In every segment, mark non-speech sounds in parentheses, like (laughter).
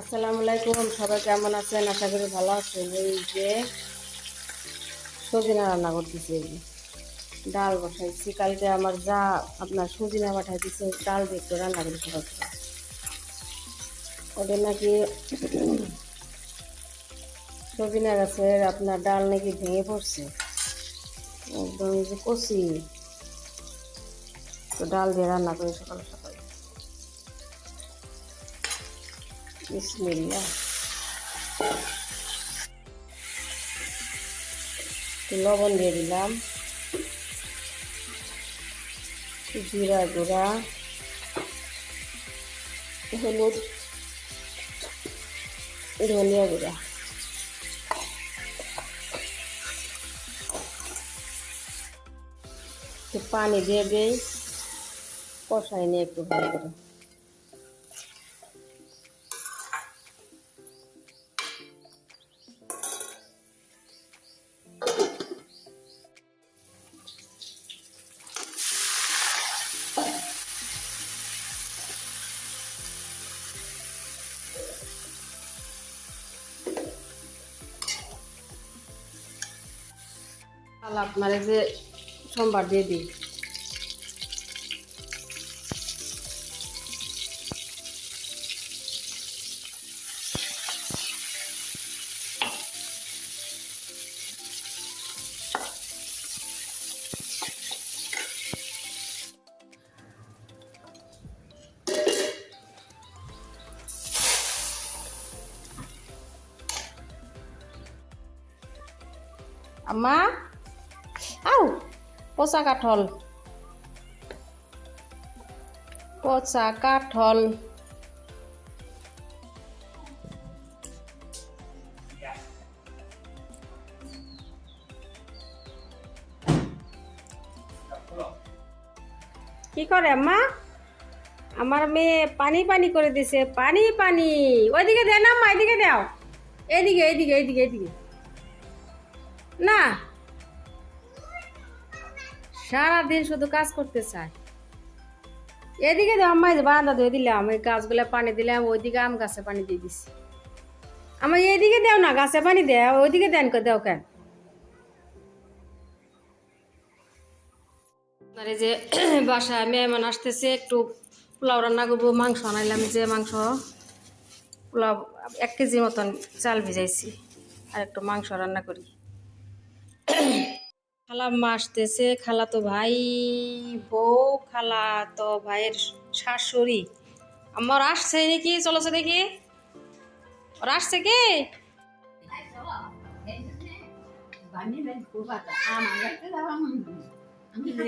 আসসালামু আলাইকুম, সবাই কেমন আছেন? আশা করি ভালো আছেন। এই যে সজিনা রান্না করতেছি এই যে। ডাল বসাইছি। কালকে আমার যা আপনার সজিনা পাঠাই দিচ্ছে ডাল একটু রান্না করে খাওয়াচ্ছি ওদের নাকি সজিনা গাছের আপনার ডাল নাকি ভেঙে পড়ছে। একদম যে কষি তো ডাল দিয়ে রান্না করি সকাল সকাল। বিসমিল্লাহ একটু লবণ দিয়ে দিলাম জিরা গুঁড়া হলুদ ধনিয়া গুঁড়া পানি দিয়ে দিই কষাই নিয়ে একটু ভালো করে আপনার যে সোমবার দিয়ে দিই। আম্মা? আউ, পচা কাঠল। পচা কাঠল। কি করে, আম্মা? আমার মেয়ে পানি পানি করে দিছে, পানি পানি। ওইদিকে দেন আম্মা, এদিকে দাও। এইদিকে এইদিকে এইদিকে এইদিকে। না সারাদিন শুধু কাজ করতে চায়। এদিকে দাও আম্মা বারান্দা ধুয়ে দিলাম এই গাছগুলো পানি দিলাম ওইদিকে আম গাছে পানি দিয়ে দিছি। আমার এইদিকে দেও না, গাছে পানি দেও ওইদিকে দেন করে দেও কেন? আর যে (clears throat) বাসায় মেহমান আসতেছে, একটু পোলাও রান্না করব, মাংস আনাইলাম যে মাংস। পোলাও এক কেজি মতন চাল ভিজাইছি, আর একটু মাংস রান্না করি। (clears throat) খালা মা আসতেছে খালা তো ভাই বউ খালা তো ভাইয়ের শাশুড়ি। আমার আসছে নাকি চলেছে দেখি। ওরা আসছে কি?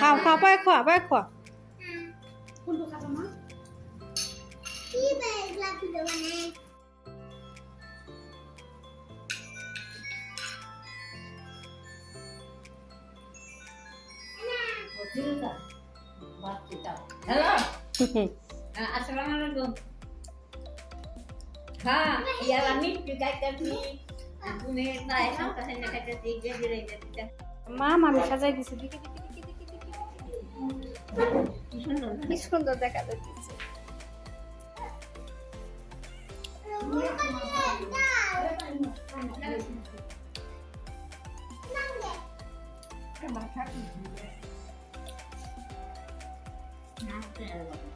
খাও খাও পায় খোয়া পায় খোয়া। Halo, assalamualaikum. Ha, iya lami juga tadi. Aku nih, nah, itu katanya kata tiga di সাজাই দিছি দেখি দেখি দেখি দেখি দেখি কি সুন্দর দেখা যাচ্ছে খেলো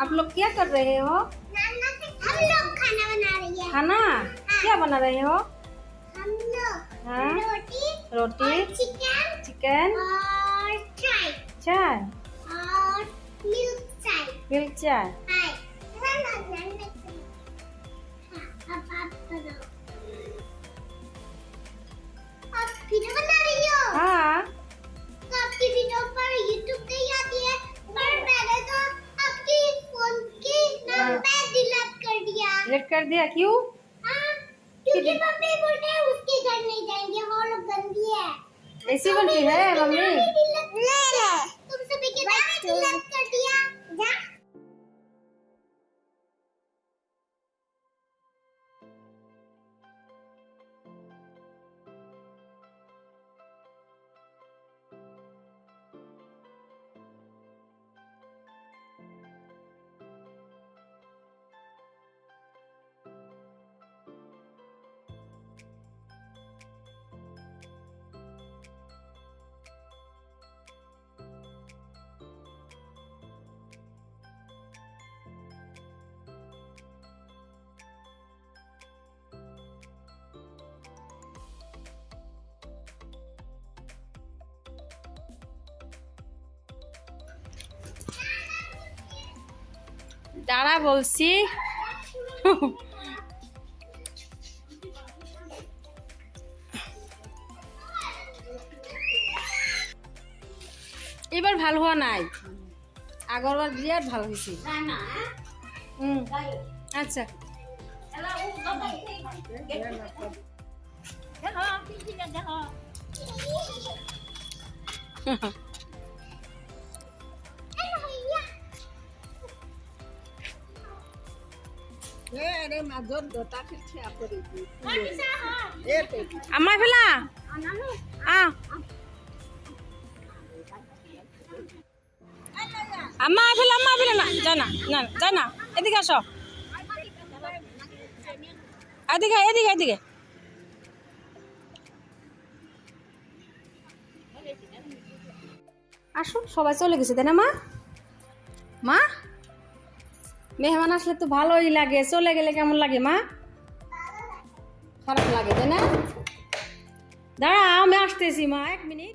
आप लोग क्या कर रहे हो? हम लोग खाना? बना रहे हैं खाना हाँ। क्या बना रहे हो? हम लोग हाँ? रोटी? रोटी और चिकन? चिकन और चाय? चाय और मिल्क चाय? मिल्क चाय हाँ, अब आप बनाओ दिया क्यों? हाँ, क्योंकि मम्मी बोलते हैं उसके घर नहीं जाएँगे वो लोग गंदी है। ऐसी बोलती है मम्मी नहीं नहीं। तुम सभी के नाम দাঁড়া বলছি। এবার ভালো হওয়া নাই। আগরবার বিরাট ভালো হয়েছে। আচ্ছা। Kalau আমার ফেলা? আম্মা ফেলা আম্মা ফেলা। না জানা না জানা এদিকে আসো। এদিকে এদিকে এদিকে। আসুন সবাই চলে গেছে, তাই না, মা? মা? মেহমান আসলে তো ভালোই লাগে। চলে গেলে কেমন লাগে, মা? খারাপ লাগে, তাই না? দাঁড়া, আমি আসতেছি, মা, এক মিনিট।